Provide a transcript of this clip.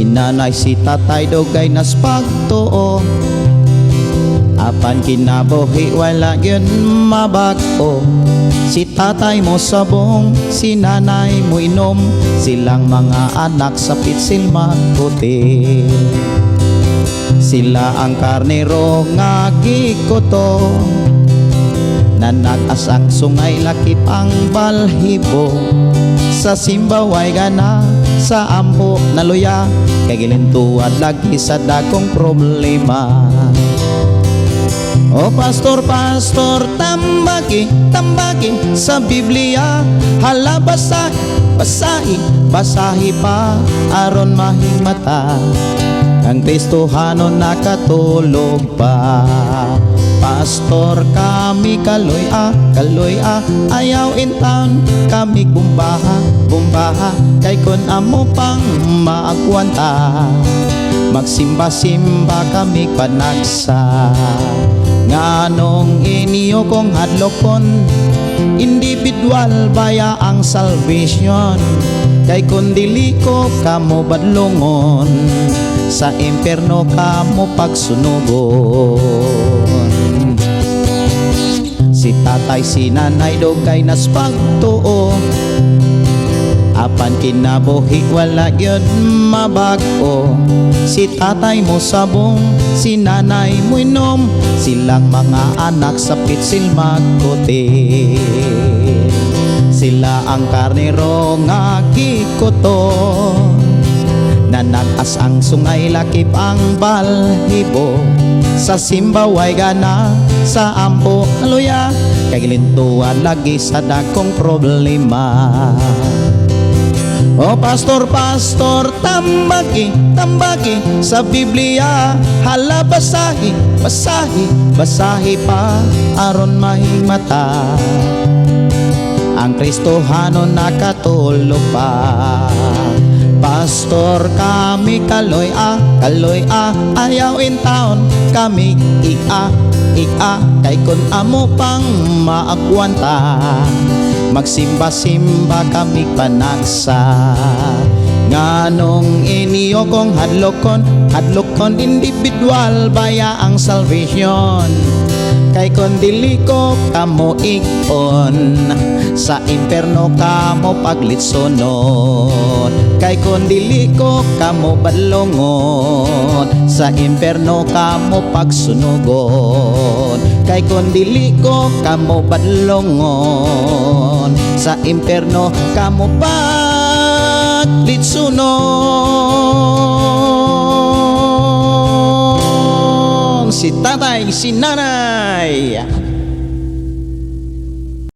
Si nanay si tatay dogay nas pagtuo Apan kinabuhi wala yun mabag-o. Si tatay mo sabong, si nanay mo inom. Silang mga anak sa pitsil magputi Sila ang karnero nga gikoto Na nag-asang sungay lakip ang balhibo. Sa simbaway gana sa ampo na luya Kay gilintuad lagi sa dakong problema. O pastor, pastor, tambaki, tambaki sa Biblia Hala basahi, basahi, basahi pa aron mahing mata Ang Kristohano nakatulog pa. Pastor kami kaloy ah, kaloy ah Ayaw in town kami bumbaha, bumbaha Kay kun amo pang maagwanta. Magsimba-simba kami panagsa. Nganong inyo kong hadlokon Individual baya ang salvation. Kay kung dili ko kamo badlongon Sa imperno kamo pagsunugon Si tatay si nanay dogay nas pagtuo Apan kinabuhi wala yun mabag-o. Si tatay mo sabong, si nanay mo inom Silang mga anak sa pitsil magputi Sila ang karnero nga gikoto Na nagas ang sungay lakip ang balhibo. Sa simbaway gana, sa ampo aluya Kay gilintuan lagi sa dakong problema o pastor, pastor, tambaki, tambaki sa Biblia. Hala basahi, basahi, basahi pa aron mahing mata Ang Kristohano nakatulog pa. Pastor kami kaloy ah, kaloy ah Ayaw in town kami ika, ika Kay kun amo pang maagwanta Magsimba-simba kami panagsa. Nganong inyo kong hadlokon Hadlokon individual baya ang salvation. Kay kon dili ko kamo ikon Sa imperno kamo paglitsonot Kay kon dili ko kamo badlongon Sa imperno kamo pagsunugon Kay dili ko kamo badlongon. Sa imperno kamo paglitsunon Si tatay, si nanay